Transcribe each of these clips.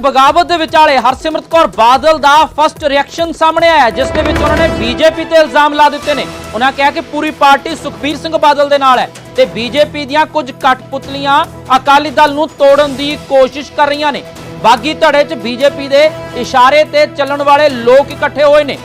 ਬਗਾਵਤ ਦੇ ਵਿਚਾਲੇ ਹਰਸਿਮਰਤ ਕੌਰ ਬਾਦਲ ਦਾ ਫਸਟ ਰਿਐਕਸ਼ਨ ਸਾਹਮਣੇ ਆਇਆ ਜਿਸ ਦੇ ਵਿੱਚ ਉਹਨਾਂ ਨੇ ਬੀਜੇਪੀ ਤੇ ਇਲਜ਼ਾਮ ਲਾ ਦਿੱਤੇ ਨੇ। ਉਹਨਾਂ ਕਿਹਾ ਕਿ ਪੂਰੀ ਪਾਰਟੀ ਸੁਖਬੀਰ ਸਿੰਘ ਬਾਦਲ ਦੇ ਨਾਲ ਹੈ ਤੇ ਬੀਜੇਪੀ ਦੀਆਂ ਕੁਝ ਕਠਪੁਤਲੀਆਂ ਅਕਾਲੀ ਦਲ ਨੂੰ ਤੋੜਨ ਦੀ ਕੋਸ਼ਿਸ਼ ਕਰ ਰਹੀਆਂ ਨੇ। ਬਾਗੀ ਧੜੇ 'ਚ ਬੀਜੇਪੀ ਦੇ ਇਸ਼ਾਰੇ ਤੇ ਚੱਲਣ ਵਾਲੇ ਲੋਕ ਇਕੱਠੇ ਹੋਏ ਨੇ।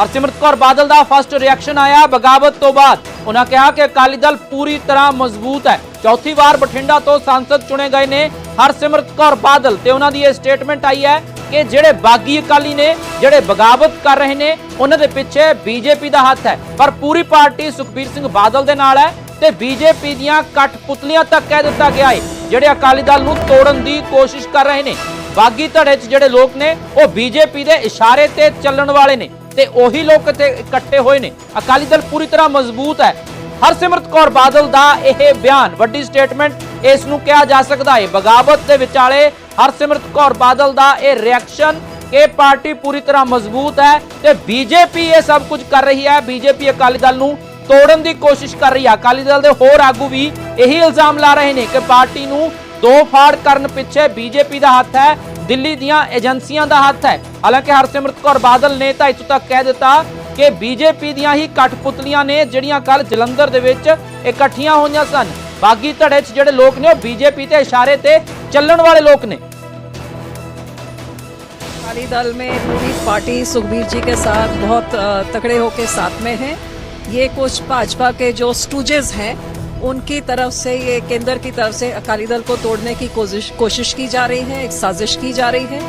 ਹਰਸਿਮਰਤ ਕੌਰ ਬਾਦਲ ਦਾ ਫਸਟ ਰਿਐਕਸ਼ਨ ਆਇਆ ਬਗਾਵਤ ਤੋਂ ਬਾਅਦ। ਉਹਨਾਂ ਕਿਹਾ ਕਿ ਅਕਾਲੀ ਦਲ ਪੂਰੀ ਤਰ੍ਹਾਂ ਮਜ਼ਬੂਤ ਹੈ। ਚੌਥੀ ਵਾਰ ਬਠਿੰਡਾ ਤੋਂ ਸੰਸਦ ਚੁਣੇ ਗਏ ਨੇ। ਹਰਸਿਮਰਤ ਕੌਰ ਬਾਦਲ ਤੇ ਉਹਨਾਂ ਦੀ ਇਹ ਸਟੇਟਮੈਂਟ ਆਈ ਹੈ ਕਿ ਜਿਹੜੇ ਬਾਗੀ ਅਕਾਲੀ ਨੇ, ਜਿਹੜੇ ਬਗਾਵਤ ਕਰ ਰਹੇ ਨੇ, ਉਹਨਾਂ ਦੇ ਪਿੱਛੇ ਬੀਜੇਪੀ ਦਾ ਹੱਥ ਹੈ। ਪਰ ਪੂਰੀ ਪਾਰਟੀ ਸੁਖਬੀਰ ਸਿੰਘ ਬਾਦਲ ਦੇ ਨਾਲ ਹੈ ਤੇ ਬੀਜੇਪੀ ਦੀਆਂ ਕਠਪੁਤਲੀਆਂ ਤੱਕ ਕਹਿ ਦਿੱਤਾ ਗਿਆ ਹੈ ਜਿਹੜੇ ਅਕਾਲੀ ਦਲ ਨੂੰ ਤੋੜਨ ਦੀ ਕੋਸ਼ਿਸ਼ ਕਰ ਰਹੇ ਨੇ। ਬਾਗੀ ਧੜੇ 'ਚ ਜਿਹੜੇ ਲੋਕ ਨੇ, ਉਹ ਬੀਜੇਪੀ ਦੇ ਇਸ਼ਾਰੇ ਤੇ ਚੱਲਣ ਵਾਲੇ ਨੇ ਤੇ ਉਹੀ ਲੋਕ ਇੱਥੇ ਇਕੱਠੇ ਹੋਏ ਨੇ। ਅਕਾਲੀ ਦਲ ਪੂਰੀ ਤਰ੍ਹਾਂ ਮਜ਼ਬੂਤ ਹੈ। ਹਰਸਿਮਰਤ ਕੌਰ ਬਾਦਲ ਦਾ ਇਹ ਬਿਆਨ। ਵੱਡੀ ਸਟੇਟਮੈਂਟ ਇਸ ਨੂੰ ਕਿਹਾ ਜਾ ਸਕਦਾ ਹੈ। ਬਗਾਵਤ ਦੇ ਵਿਚਾਲੇ ਹਰਸਿਮਰਤ ਕੌਰ ਬਾਦਲ ਦਾ ਇਹ ਰਿਐਕਸ਼ਨ ਕਿ ਪਾਰਟੀ ਪੂਰੀ ਤਰ੍ਹਾਂ ਮਜ਼ਬੂਤ ਹੈ ਤੇ ਬੀਜੇਪੀ ਇਹ ਸਭ ਕੁਝ ਕਰ ਰਹੀ ਹੈ। ਬੀਜੇਪੀ ਅਕਾਲੀ ਦਲ ਨੂੰ ਤੋੜਨ ਦੀ ਕੋਸ਼ਿਸ਼ ਕਰ ਰਹੀ ਹੈ। ਅਕਾਲੀ ਦਲ ਦੇ ਹੋਰ ਆਗੂ ਵੀ ਇਹੀ ਇਲਜ਼ਾਮ ਲਾ ਰਹੇ ਨੇ ਕਿ ਪਾਰਟੀ ਨੂੰ ਦੋ ਫਾੜ ਕਰਨ ਪਿੱਛੇ ਬੀਜੇਪੀ ਦਾ ਹੱਥ ਹੈ, ਦਿੱਲੀ ਦੀਆਂ ਏਜੰਸੀਆਂ ਦਾ ਹੱਥ ਹੈ। ਹਾਲਾਂਕਿ ਹਰਸਿਮਰਤ ਕੌਰ ਬਾਦਲ ਨੇ ਤਾਂ ਇੱਥੋਂ ਤੱਕ ਕਹਿ ਦਿੱਤਾ ਕਿ ਬੀਜੇਪੀ ਦੀਆਂ ਹੀ ਕਠਪੁਤਲੀਆਂ ਨੇ ਜਿਹੜੀਆਂ ਕੱਲ ਜਲੰਧਰ ਦੇ ਵਿੱਚ ਇਕੱਠੀਆਂ ਹੋਈਆਂ ਸਨ ਬਾਗੀ ਧੜੇ 'ਚ ਜਿਹੜੇ ਲੋਕ ਨੇ ਉਹ ਬੀਜੇਪੀ ਤੇ ਇਸ਼ਾਰੇ ਤੇ ਚੱਲਣ ਵਾਲੇ ਲੋਕ ਨੇ अकाली दल में पूरी पार्टी सुखबीर जी के साथ बहुत अ, तकड़े होके साथ में है ये कुछ भाजपा के जो स्टूजेस हैं उनकी तरफ से ये केंद्र की तरफ से अकाली दल को तोड़ने की कोशिश कोशिश की जा रही है एक साजिश की जा रही है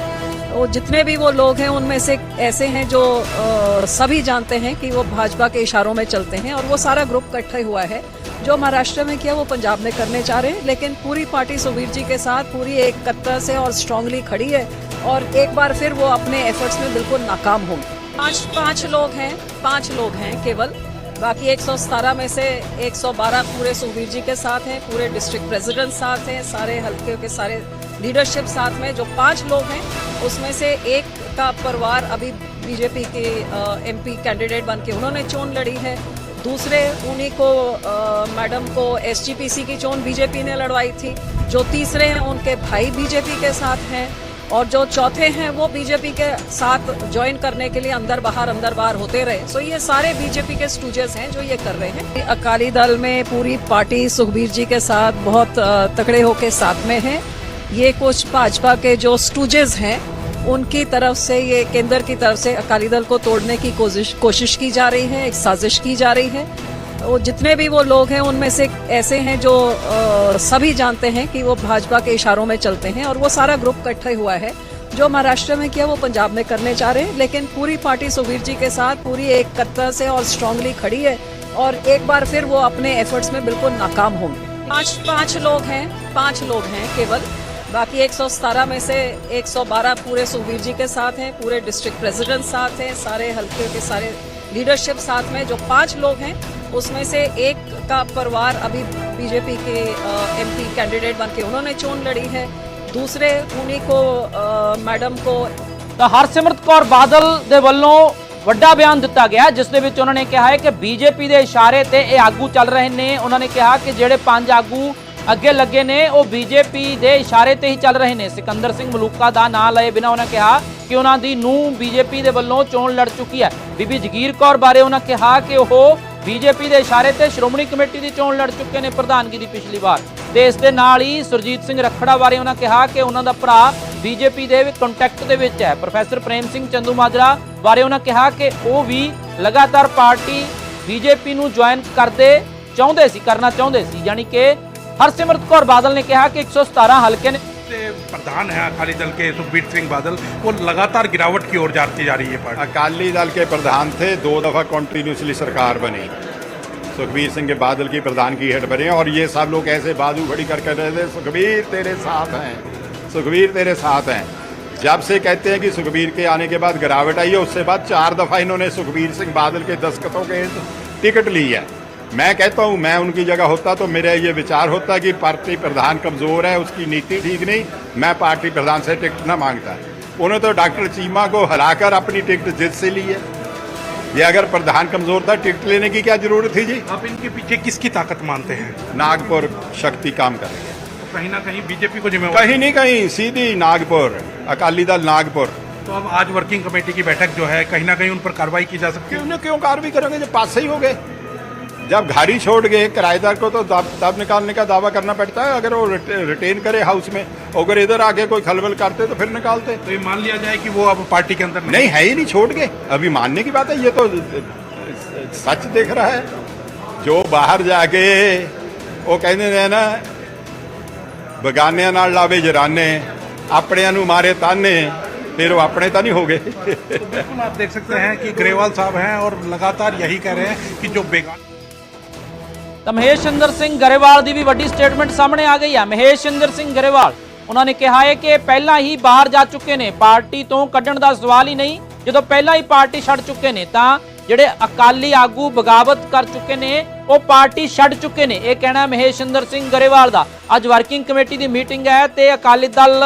और जितने भी वो लोग हैं उनमें से ऐसे हैं जो अ, सभी जानते हैं कि वो भाजपा के इशारों में चलते हैं और वो सारा ग्रुप इकट्ठा हुआ है। जो महाराष्ट्र में किया वो पंजाब में करने चाह रहे हैं लेकिन पूरी पार्टी सुखबीर जी के साथ पूरी एक कत्ता से और स्ट्रांगली खड़ी है और एक बार फिर वो अपने एफर्ट्स में बिल्कुल नाकाम होंगे। पाँच पाँच लोग हैं पाँच लोग हैं केवल। बाकी 117 में से 112 पूरे सुखबीर जी के साथ हैं, पूरे डिस्ट्रिक्ट प्रेसिडेंट साथ हैं, सारे हल्के के सारे लीडरशिप साथ में जो पाँच लोग हैं, उसमें से एक का परिवार अभी बीजेपी के एमपी कैंडिडेट बन के उन्होंने चोन लड़ी है। दूसरे उन्हीं को मैडम को एसजीपीसी की चोन बीजेपी ने लड़वाई थी। जो तीसरे हैं, उनके भाई बीजेपी के साथ हैं। और जो चौथे हैं, वो बीजेपी के साथ ज्वाइन करने के लिए अंदर बाहर अंदर बाहर होते रहे। सो ये सारे बीजेपी के स्टूजेस हैं जो ये कर रहे हैं। अकाली दल में पूरी पार्टी सुखबीर जी के साथ बहुत तकड़े होके साथ में है। ये कुछ भाजपा के जो स्टूजेस हैं, उनकी तरफ़ से, ये केंद्र की तरफ़ से अकाली दल को तोड़ने की कोशिश कोशिश की जा रही है, एक साजिश की जा रही है। और जितने भी वो लोग हैं उनमें से ऐसे हैं जो अ, सभी जानते हैं कि वो भाजपा के इशारों में चलते हैं और वो सारा ग्रुप इकट्ठा हुआ है। जो महाराष्ट्र में किया वो पंजाब में करने चाह रहे हैं लेकिन पूरी पार्टी सुखबीर जी के साथ पूरी एक कत्ता से और स्ट्रांगली खड़ी है और एक बार फिर वो अपने एफर्ट्स में बिल्कुल नाकाम होंगे। पाँच पाँच लोग हैं पाँच लोग हैं केवल। बाकी 117 में से 112 पूरे सुखबीर जी के साथ हैं पूरे डिस्ट्रिक्ट प्रेसिडेंट साथ हैं सारे हल्के के सारे लीडरशिप साथ में जो पाँच लोग हैं उसमें से एक का परिवार अभी बीजेपी के एमपी कैंडिडेट बन के उन्होंने चोन लड़ी है दूसरे उन्हीं को अ, मैडम को ਤਾਂ ਹਰਸਿਮਰਤ ਕੌਰ ਬਾਦਲ ਦੇ ਵੱਲੋਂ ਵੱਡਾ ਬਿਆਨ ਦਿੱਤਾ ਗਿਆ ਜਿਸ ਦੇ ਵਿੱਚ ਉਹਨਾਂ ਨੇ ਕਿਹਾ ਹੈ ਕਿ ਬੀਜੇਪੀ ਦੇ ਇਸ਼ਾਰੇ ਤੇ ਇਹ ਆਗੂ ਚੱਲ ਰਹੇ ਨੇ ਉਹਨਾਂ ਨੇ ਕਿਹਾ ਕਿ ਜਿਹੜੇ ਪੰਜ ਆਗੂ ਅੱਗੇ ਲੱਗੇ ਨੇ ਉਹ ਬੀਜੇਪੀ ਦੇ ਇਸ਼ਾਰੇ ਤੇ ਹੀ ਚੱਲ ਰਹੇ ਨੇ ਸਿਕੰਦਰ ਸਿੰਘ ਮਲੂਕਾ ਦਾ ਨਾਂ ਲਏ ਬਿਨਾ ਉਹਨਾਂ ਕਿਹਾ ਕਿ ਉਹਨਾਂ ਦੀ ਨੂੰ ਬੀਜੇਪੀ ਦੇ ਵੱਲੋਂ ਚੋਣ ਲੜ ਚੁੱਕੀ ਹੈ ਬੀਬੀ ਜਗੀਰ ਕੌਰ ਬਾਰੇ ਉਹਨਾਂ ਕਿਹਾ ਕਿ ਉਹ ਬੀਜੇਪੀ ਦੇ ਇਸ਼ਾਰੇ ਤੇ ਸ਼੍ਰੋਮਣੀ ਕਮੇਟੀ ਦੀ ਚੋਣ ਲੜ ਚੁੱਕੇ ਨੇ ਪ੍ਰਧਾਨਗੀ ਦੀ ਪਿਛਲੀ ਵਾਰ। ਤੇ ਦੇ ਨਾਲ ਹੀ ਸੁਰਜੀਤ ਸਿੰਘ ਰੱਖੜਾ ਬਾਰੇ ਉਹਨਾਂ ਕਿਹਾ ਕਿ ਉਹਨਾਂ ਦਾ ਭਰਾ ਬੀਜੇਪੀ ਦੇ ਕੰਟੈਕਟ ਦੇ ਵਿੱਚ ਹੈ। ਪ੍ਰੋਫੈਸਰ ਪ੍ਰੇਮ ਸਿੰਘ ਚੰਦੂ ਮਾਜਰਾ ਬਾਰੇ ਉਹਨਾਂ ਕਿਹਾ ਕਿ ਉਹ ਵੀ ਲਗਾਤਾਰ ਪਾਰਟੀ ਬੀਜੇਪੀ ਨੂੰ ਜੁਆਇਨ ਕਰਦੇ ਚਾਹੁੰਦੇ ਸੀ, ਕਰਨਾ ਚਾਹੁੰਦੇ ਸੀ। ਯਾਨੀ ਕਿ ਹਰਸਿਮਰਤ ਕੌਰ ਬਾਦਲ ਨੇ ਕਿਹਾ ਕਿ 117 ਹਲਕੇ ਨੇ से प्रधान है अकाली दल के सुखबीर सिंह बादल, वो लगातार गिरावट की ओर जाती जा रही है पार्टी। अकाली दल के प्रधान थे, दो दफ़ा कॉन्टिन्यूसली सरकार बनी। सुखबीर सिंह के बादल की प्रधान की हेड बने और ये सब लोग ऐसे बाजू खड़ी कर रहे थे, सुखबीर, तेरे साथ हैं। सुखबीर, तेरे साथ हैं। जब से कहते हैं कि सुखबीर के आने के बाद गिरावट आई है, उससे बाद चार दफ़ा इन्होंने सुखबीर सिंह बादल के दस्खतों के टिकट ली है। मैं कहता हूँ मैं उनकी जगह होता तो मेरा ये विचार होता कि पार्टी प्रधान कमज़ोर है उसकी नीति ठीक नहीं मैं पार्टी प्रधान से टिकट ना माँगता। उन्होंने तो डॉक्टर चीमा को हराकर अपनी टिकट जिद से ली है। ये अगर प्रधान कमज़ोर था टिकट लेने की क्या ज़रूरत थी जी? आप इनके पीछे किसकी ताकत मानते हैं? नागपुर शक्ति काम कर रही है। तो कहीं ना कहीं बीजेपी को जिम्मेवार कहीं नहीं कहीं सीधी नागपुर अकाली दल नागपुर। तो अब आज वर्किंग कमेटी की बैठक जो है कहीं ना कहीं उन पर कार्रवाई की जा सकती है। क्यों न क्यों कार्रवाई करेंगे जब पास ही हो गए जब घारी छोड़ गए किराएदार को तो दब दब निकालने का दावा करना पड़ता है अगर वो रिटे- रिटेन करे हाउस में अगर इधर आके कोई खलबल करते तो फिर निकालते तो ये मान लिया जाए कि वो अब पार्टी के अंदर नहीं है ही नहीं छोड़ गए अभी मानने की बात है ये तो सच देख रहा है जो बाहर जाके ਉਹ ਕਹਿੰਦੇ ਨੇ ਨਾ ਬਗਾਨਿਆਂ ਨਾਲ ਲਾਵੇ ਜਰਾਨੇ ਆਪਣਿਆਂ ਨੂੰ ਮਾਰੇ ਤਾਨੇ ਫਿਰ ਉਹ ਆਪਣੇ ਤਾਂ ਨਹੀਂ ਹੋ ਗਏ तो बिल्कुल आप देख सकते हैं कि ग्रेवाल साहब हैं और लगातार यही कह रहे हैं कि जो बेगान ਤਾਂ ਮਹੇਸ਼ਿੰਦਰ ਸਿੰਘ ਗਰੇਵਾਲ ਦੀ ਵੀ ਵੱਡੀ ਸਟੇਟਮੈਂਟ ਸਾਹਮਣੇ ਆ ਗਈ ਹੈ। ਮਹੇਸ਼ਿੰਦਰ ਸਿੰਘ ਗਰੇਵਾਲ, ਉਹਨਾਂ ਨੇ ਕਿਹਾ ਹੈ ਕਿ ਪਹਿਲਾਂ ਹੀ ਬਾਹਰ ਜਾ ਚੁੱਕੇ ਨੇ। ਪਾਰਟੀ ਤੋਂ ਕੱਢਣ ਦਾ ਸਵਾਲ ਹੀ ਨਹੀਂ। ਜਦੋਂ ਪਹਿਲਾਂ ਹੀ ਪਾਰਟੀ ਛੱਡ ਚੁੱਕੇ ਨੇ, ਤਾਂ ਜਿਹੜੇ ਅਕਾਲੀ ਆਗੂ ਬਗਾਵਤ ਕਰ ਚੁੱਕੇ ਨੇ, ਉਹ ਪਾਰਟੀ ਛੱਡ ਚੁੱਕੇ ਨੇ। ਇਹ ਕਹਿਣਾ ਹੈ ਮਹੇਸ਼ਿੰਦਰ ਸਿੰਘ ਗਰੇਵਾਲ ਦਾ। ਅੱਜ ਵਰਕਿੰਗ ਕਮੇਟੀ ਦੀ ਮੀਟਿੰਗ ਹੈ ਤੇ ਅਕਾਲੀ ਦਲ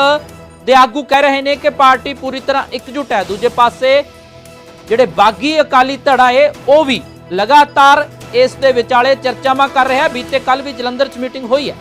ਦੇ ਆਗੂ ਕਹਿ ਰਹੇ ਨੇ ਕਿ ਪਾਰਟੀ ਪੂਰੀ ਤਰ੍ਹਾਂ ਇਕਜੁੱਟ ਹੈ। ਦੂਜੇ ਪਾਸੇ ਜਿਹੜੇ ਬਾਗੀ ਅਕਾਲੀ ਧੜਾ ਏ ਉਹ ਵੀ ਲਗਾਤਾਰ ਇਸ ਦੇ ਵਿਚਾਲੇ ਚਰਚਾਵਾਂ ਕਰ ਰਿਹਾ ਬੀਤੇ ਕੱਲ ਵੀ ਜਲੰਧਰ 'ਚ ਮੀਟਿੰਗ ਹੋਈ ਹੈ।